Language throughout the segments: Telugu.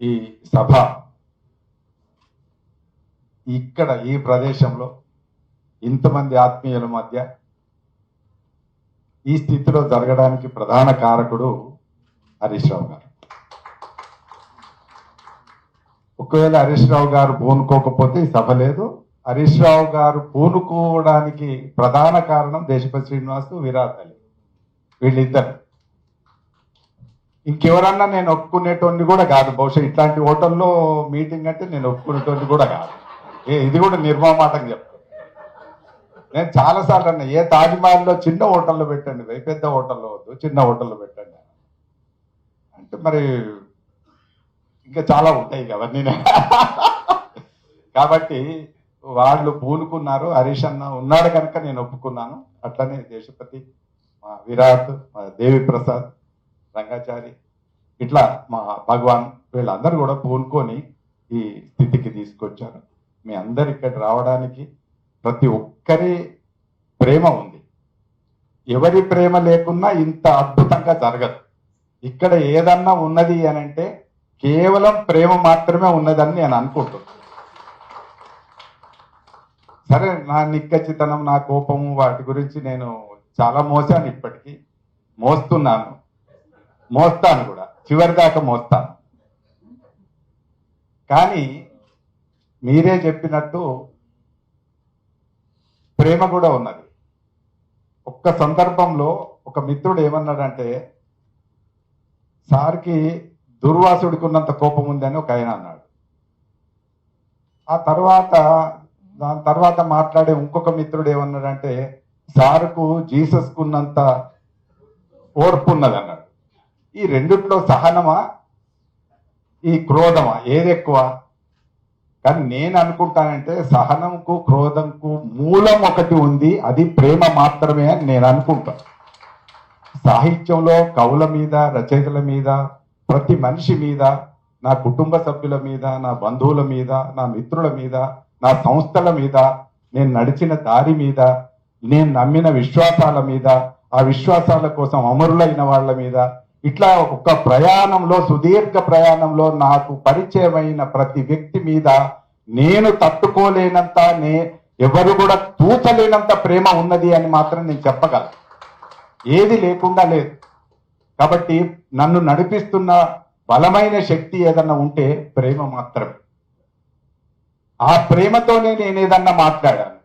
ఈ సభ ఇక్కడ ఈ ప్రదేశంలో ఇంతమంది ఆత్మీయుల మధ్య ఈ స్థితిలో జరగడానికి ప్రధాన కారకుడు హరీష్ రావు గారు. ఒకవేళ హరీష్ రావు గారు పూనుకోకపోతే ఈ సభ లేదు. హరీష్ రావు గారు పూనుకోవడానికి ప్రధాన కారణం దేశపతి శ్రీనివాసు విరాట్ అలీ వీళ్ళిద్దరు. ఇంకెవరన్నా నేను ఒప్పుకునేటోని కూడా కాదు. బహుశా ఇట్లాంటి హోటల్లో మీటింగ్ అంటే నేను ఒప్పుకునేటోని కూడా కాదు. ఏ ఇది కూడా నిర్మమాటం చెప్తాను నేను చాలాసార్లు అన్నా ఏ తాజ్మహల్లో చిన్న హోటల్లో పెట్టండి భయ్, పెద్ద హోటల్లో వద్దు చిన్న హోటల్లో పెట్టండి అంటే మరి ఇంకా చాలా ఉంటాయి ఇక అవన్నీ. కాబట్టి వాళ్ళు పూనుకున్నారు హరీష్ అన్న ఉన్నాడు కనుక నేను ఒప్పుకున్నాను. అట్లనే దేశపతి మా విరాట్ మా దేవి ప్రసాద్ రంగాచారి ఇట్లా మా భగవాన్ వీళ్ళందరూ కూడా పూనుకొని ఈ స్థితికి తీసుకొచ్చారు. మీ అందరు ఇక్కడ రావడానికి ప్రతి ఒక్కరి ప్రేమ ఉంది. ఎవరి ప్రేమ లేకున్నా ఇంత అద్భుతంగా జరగదు. ఇక్కడ ఏదన్నా ఉన్నది అని అంటే కేవలం ప్రేమ మాత్రమే ఉన్నదని నేను అనుకుంటున్నాను సరే నా నిక్కచ్చితనం నా కోపము వాటి గురించి నేను చాలా మోసాను ఇప్పటికీ. మోస్తున్నాను. మోస్తాను కూడా. చివరి దాకా మోస్తాను. కానీ మీరే చెప్పినట్టు ప్రేమ కూడా ఉన్నది. ఒక్క సందర్భంలో ఒక మిత్రుడు ఏమన్నాడంటే సార్కి దుర్వాసుడికి ఉన్నంత కోపం ఉందని ఒక ఆయన అన్నాడు. ఆ తర్వాత దాని తర్వాత మాట్లాడే ఇంకొక మిత్రుడు ఏమన్నాడంటే సార్కు జీసస్కున్నంత ఓర్పు ఉన్నది అన్నాడు. ఈ రెండిట్లో సహనమా? ఈ క్రోధమా? ఏది ఎక్కువ? కానీ నేను అనుకుంటానంటే సహనంకు క్రోధంకు మూలం ఒకటి ఉంది. అది ప్రేమ మాత్రమే అని నేను అనుకుంటాను సాహిత్యంలో కవుల మీద రచయితల మీద ప్రతి మనిషి మీద నా కుటుంబ సభ్యుల మీద నా బంధువుల మీద నా మిత్రుల మీద నా సంస్థల మీద నేను నడిచిన దారి మీద నేను నమ్మిన విశ్వాసాల మీద ఆ విశ్వాసాల కోసం అమరులైన వాళ్ళ మీద ఇట్లా ఒక ప్రయాణంలో సుదీర్ఘ ప్రయాణంలో నాకు పరిచయమైన ప్రతి వ్యక్తి మీద నేను తట్టుకోలేనంత నే ఎవరు కూడా తూచలేనంత ప్రేమ ఉన్నది అని మాత్రం నేను చెప్పగలను. ఏది లేకుండా లేదు. కాబట్టి నన్ను నడిపిస్తున్న బలమైన శక్తి ఏదన్నా ఉంటే ప్రేమ మాత్రమే. ఆ ప్రేమతోనే నేను ఏదన్నా మాట్లాడాను.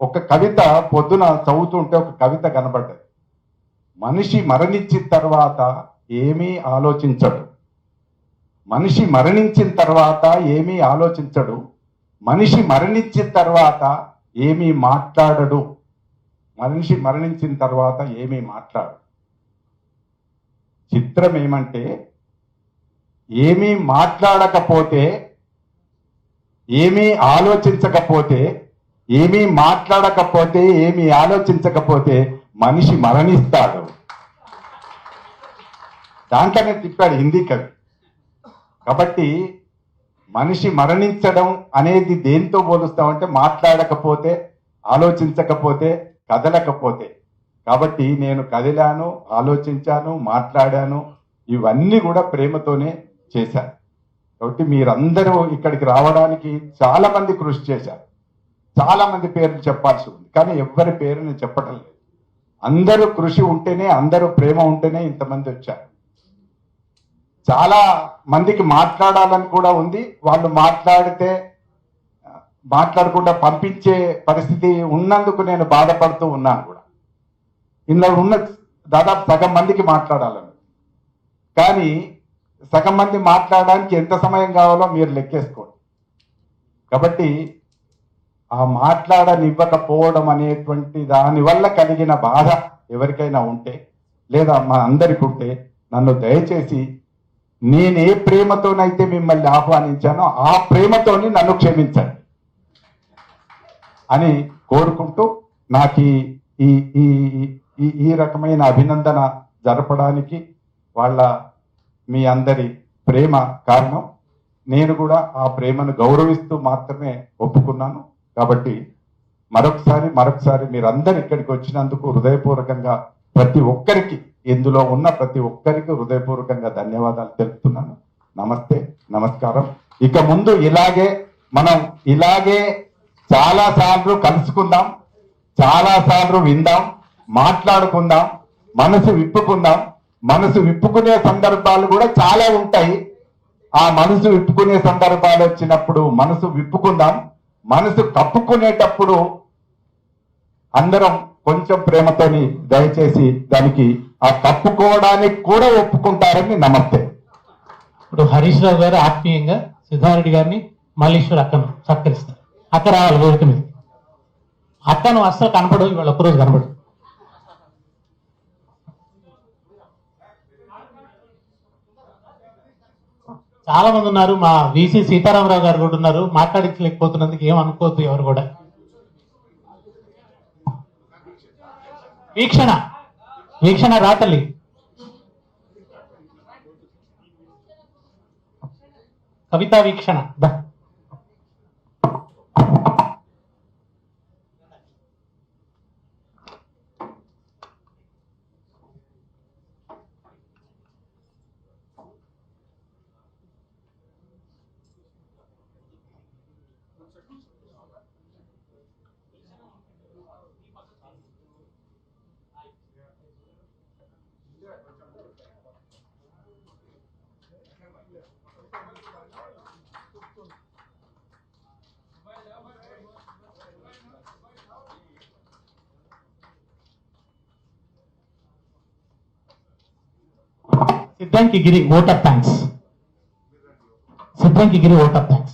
ఒక కవిత పొద్దున చదువుతుంటే ఒక కవిత కనబడ్డది. మనిషి మరణించిన తర్వాత ఏమీ ఆలోచించడు. మనిషి మరణించిన తర్వాత ఏమీ ఆలోచించడు. మనిషి మరణించిన తర్వాత ఏమీ మాట్లాడడు. మనిషి మరణించిన తర్వాత ఏమీ మాట్లాడు చిత్రం ఏమంటే ఏమీ మాట్లాడకపోతే ఏమీ ఆలోచించకపోతే ఏమీ మాట్లాడకపోతే ఏమీ ఆలోచించకపోతే మనిషి మరణిస్తాడు. దాంట్లోనే తిప్పాడు హిందీ కవి. కాబట్టి మనిషి మరణించడం అనేది దేంతో పోలుస్తామంటే మాట్లాడకపోతే ఆలోచించకపోతే కదలకపోతే. కాబట్టి నేను కదిలాను ఆలోచించాను మాట్లాడాను ఇవన్నీ కూడా ప్రేమతోనే చేశాను కాబట్టి మీరందరూ ఇక్కడికి రావడానికి చాలా మంది కృషి చేశారు చాలా మంది పేర్లు చెప్పాల్సి ఉంది. కానీ ఎవరి పేరు నేను చెప్పటం లేదు. అందరూ కృషి ఉంటేనే అందరూ ప్రేమ ఉంటేనే ఇంతమంది వచ్చారు. చాలా మందికి మాట్లాడాలని కూడా ఉంది. వాళ్ళు మాట్లాడితే మాట్లాడకుండా పంపించే పరిస్థితి ఉన్నందుకు నేను బాధపడుతూ ఉన్నాను కూడా. ఇందులో ఉన్న దాదాపు సగం మందికి మాట్లాడాలని. కానీ సగం మంది మాట్లాడడానికి ఎంత సమయం కావాలో మీరు లెక్కేసుకోండి. కాబట్టి ఆ మాట్లాడనివ్వకపోవడం అనేటువంటి దాని వల్ల కలిగిన బాధ ఎవరికైనా ఉంటే లేదా మా అందరికి ఉంటే నన్ను దయచేసి నేను ఏ ప్రేమతోనైతే మిమ్మల్ని ఆహ్వానించానో ఆ ప్రేమతోని నన్ను క్షమించండి అని కోరుకుంటూ నాకు ఈ- ఈ ఈ ఈ- ఈ రకమైన అభినందన జరపడానికి వాళ్ళ మీ అందరి ప్రేమ కారణం. నేను కూడా ఆ ప్రేమను గౌరవిస్తూ మాత్రమే ఒప్పుకున్నాను. కాబట్టి మరొకసారి మరొకసారి మీరందరు ఇక్కడికి వచ్చినందుకు హృదయపూర్వకంగా ప్రతి ఒక్కరికి ఇందులో ఉన్న ప్రతి ఒక్కరికి హృదయపూర్వకంగా ధన్యవాదాలు తెలుపుతున్నాను. నమస్తే నమస్కారం. ఇక ముందు ఇలాగే మనం ఇలాగే చాలా సార్లు కలుసుకుందాం చాలా సార్లు విందాం మాట్లాడుకుందాం మనసు విప్పుకుందాం. మనసు విప్పుకునే సందర్భాలు కూడా చాలా ఉంటాయి. ఆ మనసు విప్పుకునే సందర్భాలు వచ్చినప్పుడు మనసు విప్పుకుందాం. మనసు కప్పుకునేటప్పుడు అందరం కొంచెం ప్రేమతోని దయచేసి దానికి ఆ కప్పుకోవడానికి కూడా ఒప్పుకుంటారని నమస్తే ఇప్పుడు హరీష్ రావు గారు ఆత్మీయంగా సిద్ధారెడ్డి గారిని మల్లేశ్వర్ అక్కను సత్కరిస్తారు. అక్క రావాలి వేదిక మీద. అక్కను అస్సలు కనపడదు ఇవాళ ఒక్కరోజు కనపడదు. చాలా మంది ఉన్నారు. మా విసి సీతారామరావు గారు కూడా ఉన్నారు. మాట్లాడించలేకపోతున్నందుకు ఏం అనుకోవద్దు ఎవరు కూడా. వీక్షణ. వీక్షణ రాతలి కవితా వీక్షణ. సిద్ధాంకి గిరి vote of thanks సిద్ధాంకి Giri vote of thanks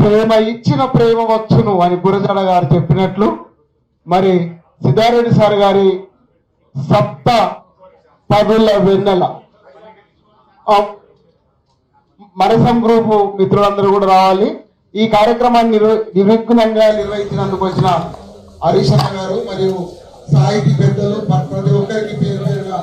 ప్రేమ ఇచ్చిన ప్రేమ వచ్చును అని గురజాడ గారు చెప్పినట్లు మరి సిద్ధారెడ్డి సార్ గారి సప్త పదుల వెన్నెల. ఆ, మనసం గ్రూపు మిత్రులందరూ కూడా రావాలి. ఈ కార్యక్రమాన్ని నిర్విఘ్నంగా నిర్వహించినందుకు వచ్చిన హరీష్ గారు మరియు సాహితీ పెద్దలు ప్రతి ఒక్కరికి పేరు పేరుగా